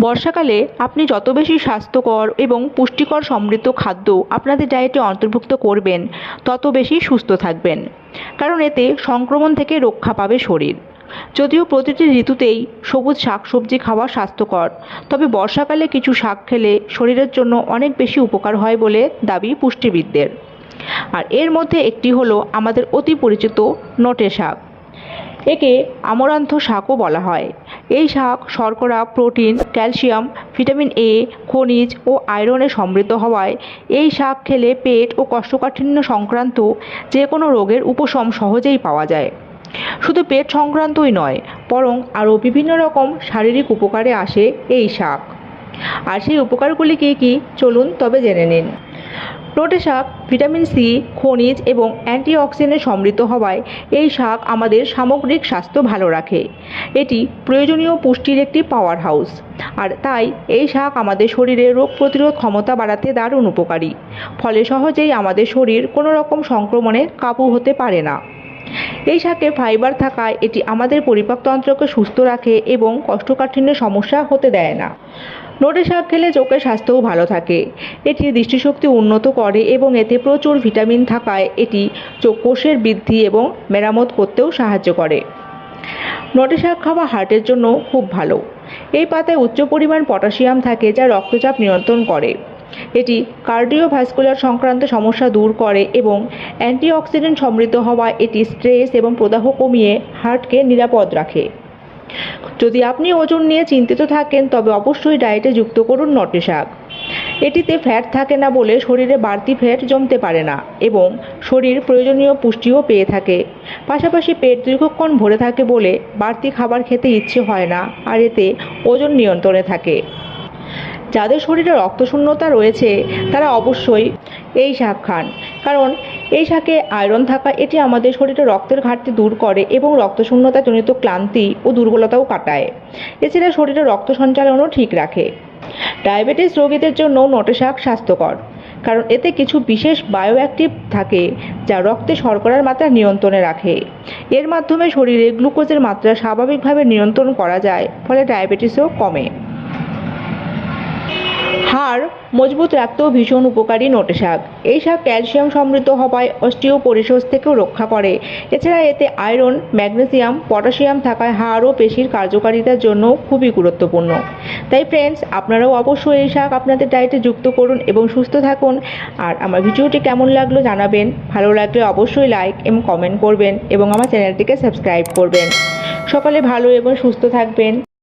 বর্ষাকালে আপনি যত বেশি স্বাস্থ্যকর এবং পুষ্টিকর সমৃদ্ধ খাদ্য আপনাদের ডায়েটে অন্তর্ভুক্ত করবেন, তত বেশি সুস্থ থাকবেন। কারণ এতে সংক্রমণ থেকে রক্ষা পাবে শরীর। যদিও প্রতিটি ঋতুতেই সবুজ শাকসবজি খাওয়া স্বাস্থ্যকর, তবে বর্ষাকালে কিছু শাক খেলে শরীরের জন্য অনেক বেশি উপকার হয় বলে দাবি পুষ্টিবিদদের। আর এর মধ্যে একটি হলো আমাদের অতি পরিচিত নটে শাক। একে আমরান্থ শাকও বলা হয়। এই শাক শর্করা, প্রোটিন, ক্যালসিয়াম, ভিটামিন এ খনিজ ও আয়রনে সমৃদ্ধ হওয়ায় এই শাক খেলে পেট ও কষ্টকাঠিন্য সংক্রান্ত যে কোনো রোগের উপশম সহজেই পাওয়া যায়। শুধু পেট সংক্রান্তই নয়, বরং আরও বিভিন্ন রকম শারীরিক উপকারে আসে এই শাক। আর সেই উপকারগুলি কী কী? চলুন তবে জেনে নিন। নোটে শাক, ভিটামিন সি, খনিজ এবং অ্যান্টিঅক্সিডেন্টে সমৃদ্ধ হওয়ায় এই শাক আমাদের সামগ্রিক স্বাস্থ্য ভালো রাখে। এটি প্রয়োজনীয় পুষ্টির একটি পাওয়ার হাউস আর তাই এই শাক আমাদের শরীরে রোগ প্রতিরোধ ক্ষমতা বাড়াতে দারুণ উপকারী। ফলে সহজেই আমাদের শরীর কোনো রকম সংক্রমণে কাবু হতে পারে না। এই শাকে ফাইবার থাকায় এটি আমাদের পরিপাকতন্ত্রকে সুস্থ রাখে এবং কোষ্ঠকাঠিন্যের সমস্যা হতে দেয় না। নোটে শাক খেলে চোখের স্বাস্থ্যও ভালো থাকে। এটি দৃষ্টিশক্তি উন্নত করে এবং এতে প্রচুর ভিটামিন থাকায় এটি চোখ কোষের বৃদ্ধি এবং মেরামত করতেও সাহায্য করে। নটে শাক খাওয়া হার্টের জন্য খুব ভালো। এই পাতায় উচ্চ পরিমাণ পটাশিয়াম থাকে যা রক্তচাপ নিয়ন্ত্রণ করে। এটি কার্ডিওভাস্কুলার সংক্রান্ত সমস্যা দূর করে এবং অ্যান্টিঅক্সিডেন্ট সমৃদ্ধ হওয়ায় এটি স্ট্রেস এবং প্রদাহ কমিয়ে হার্টকে নিরাপদ রাখে। যদি আপনি ওজন নিয়ে চিন্তিত থাকেন, তবে অবশ্যই ডায়েটে যুক্ত করুন নটে শাক। এটিতে ফ্যাট থাকে না বলে শরীরে বাড়তি ফ্যাট জমতে পারে না এবং শরীর প্রয়োজনীয় পুষ্টিও পেয়ে থাকে। পাশাপাশি পেট দীর্ঘক্ষণ ভরে থাকে বলে বাড়তি খাবার খেতে ইচ্ছে হয় না আর এতে ওজন নিয়ন্ত্রণে থাকে। যাদের শরীরে রক্তশূন্যতা রয়েছে, তারা অবশ্যই এই শাক খান। কারণ এই শাকে আয়রন থাকা, এটি আমাদের শরীরে রক্তের ঘাটতি দূর করে এবং রক্তশূন্যতাজনিত ক্লান্তি ও দুর্বলতাও কাটায়। এছাড়া শরীরে রক্ত সঞ্চালনও ঠিক রাখে। ডায়াবেটিস রোগীদের জন্য নটে শাক স্বাস্থ্যকর, কারণ এতে কিছু বিশেষ বায়োঅ্যাক্টিভ থাকে যা রক্তে শর্করার মাত্রা নিয়ন্ত্রণে রাখে। এর মাধ্যমে শরীরে গ্লুকোজের মাত্রা স্বাভাবিকভাবে নিয়ন্ত্রণ করা যায়, ফলে ডায়াবেটিসও কমে। হাড় মজবুত রাখতেও ভীষণ উপকারী নোটে শাক এই শাক ক্যালসিয়াম সমৃদ্ধ হওয়ায় অস্টিওপোরিসোস থেকেও রক্ষা করে। এছাড়া এতে আয়রন, ম্যাগনেসিয়াম, পটাশিয়াম থাকায় হাড় ও পেশির কার্যকারিতার জন্য খুবই গুরুত্বপূর্ণ। তাই ফ্রেন্ডস আপনারাও অবশ্যই এই শাক আপনাদের ডায়েটে যুক্ত করুন এবং সুস্থ থাকুন। আর আমার ভিডিওটি কেমন লাগল জানাবেন। ভালো লাগলে অবশ্যই লাইক এবং কমেন্ট করবেন এবং আমার চ্যানেলটিকে সাবস্ক্রাইব করবেন। সকালে ভালো এবং সুস্থ থাকবেন।